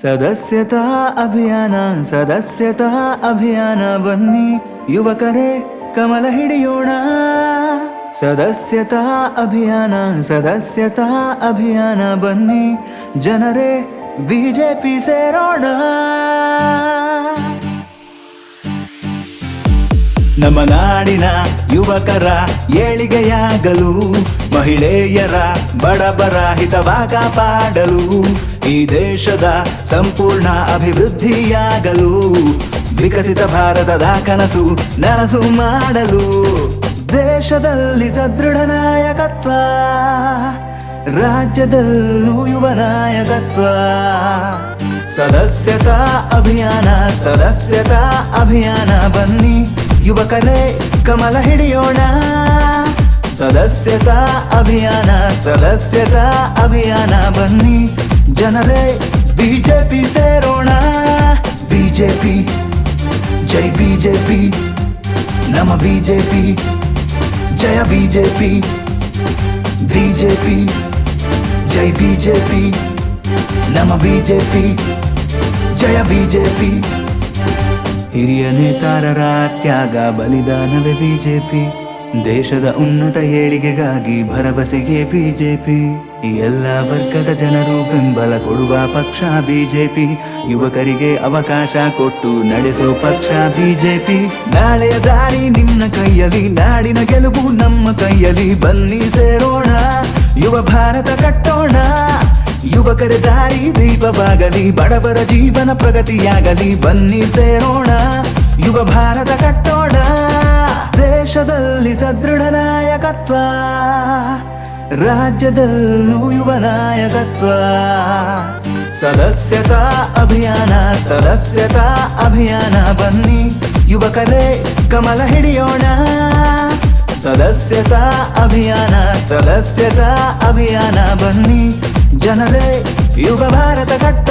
ಸದಸ್ಯತಾ ಅಭಿಯಾನ ಸದಸ್ಯತಾ ಅಭಿಯಾನ ಬನ್ನಿ. ಯುವಕರೇ, ಕಮಲ ಹಿಡಿಯೋಣ. ಸದಸ್ಯತಾ ಅಭಿಯಾನ ಸದಸ್ಯತಾ ಅಭಿಯಾನ ಬನ್ನಿ. ಜನರೇ, ಬಿಜೆಪಿ ಸೇರೋಣ. ನಮ್ಮ ನಾಡಿನ ಯುವಕರ ಏಳಿಗೆಯಾಗಲು, ಮಹಿಳೆಯರ ಬಡಬರ ಹಿತವಾಗ ಪಾಡಲು, ಈ ದೇಶದ ಸಂಪೂರ್ಣ ಅಭಿವೃದ್ಧಿಯಾಗಲು, ವಿಕಸಿತ ಭಾರತದ ಕನಸು ನನಸು ಮಾಡಲು, ದೇಶದಲ್ಲಿ ಸದೃಢ ನಾಯಕತ್ವ, ರಾಜ್ಯದಲ್ಲೂ ಯುವ ನಾಯಕತ್ವ. ಸದಸ್ಯತಾ ಅಭಿಯಾನ ಸದಸ್ಯತಾ ಅಭಿಯಾನ ಬನ್ನಿ. ಯುವಕರೇ ಕಮಲ ಹಿಡಿಯೋಣ. ಸದಸ್ಯತಾ ಅಭಿಯಾನ ಸದಸ್ಯತಾ ಅಭಿಯಾನ ಬನ್ನಿ. ಜನರೇ, ಬಿಜೆಪಿ ಸೇರೋಣ. ಬಿಜೆಪಿ, ಜೈ ಬಿಜೆಪಿ. ನಮ್ಮ ಬಿಜೆಪಿ, ಜಯ ಬಿಜೆಪಿ. ಬಿಜೆಪಿ, ಜೈ ಬಿಜೆಪಿ. ನಮ್ಮ ಬಿಜೆಪಿ, ಜಯ ಬಿಜೆಪಿ. ಹಿರಿಯ ನೇತಾರರ ತ್ಯಾಗ, ಬಲಿದಾನವೇ ಬಿಜೆಪಿ. ದೇಶದ ಉನ್ನತ ಏಳಿಗೆಗಾಗಿ ಭರವಸೆಗೆ ಬಿಜೆಪಿ. ಎಲ್ಲ ವರ್ಗದ ಜನರು ಬೆಂಬಲ ಕೊಡುವ ಪಕ್ಷ ಬಿಜೆಪಿ. ಯುವಕರಿಗೆ ಅವಕಾಶ ಕೊಟ್ಟು ನಡೆಸೋ ಪಕ್ಷ ಬಿಜೆಪಿ. ನಾಳೆಯ ದಾರಿ ನಿನ್ನ ಕೈಯಲ್ಲಿ, ನಾಡಿನ ಗೆಲುವು ನಮ್ಮ ಕೈಯಲ್ಲಿ. ಬನ್ನಿ ಸೇರೋಣ, ಯುವ ಭಾರತ ಕಟ್ಟೋಣ. ಯುವಕರ ದಾರಿ ದೀಪವಾಗಲಿ, ಬಡವರ ಜೀವನ ಪ್ರಗತಿಯಾಗಲಿ, ಬನ್ನಿ ಸೇರೋಣ, ಯುವ ಭಾರತ ಕಟ್ಟೋಣ. ದೇಶದಲ್ಲಿ ಸದೃಢ ನಾಯಕತ್ವ, ರಾಜ್ಯದಲ್ಲೂ ಯುವ ನಾಯಕತ್ವ. ಸದಸ್ಯತಾ ಅಭಿಯಾನ ಸದಸ್ಯತಾ ಅಭಿಯಾನ, ಬನ್ನಿ ಯುವಕರೇ, ಕಮಲ ಹಿಡಿಯೋಣ. ಸದಸ್ಯತಾ ಅಭಿಯಾನ ಸದಸ್ಯತಾ ಅಭಿಯಾನ, ಬನ್ನಿ ಜನರೇ ಯುವ ಭಾರತ ಕಟ್ಟೋಣ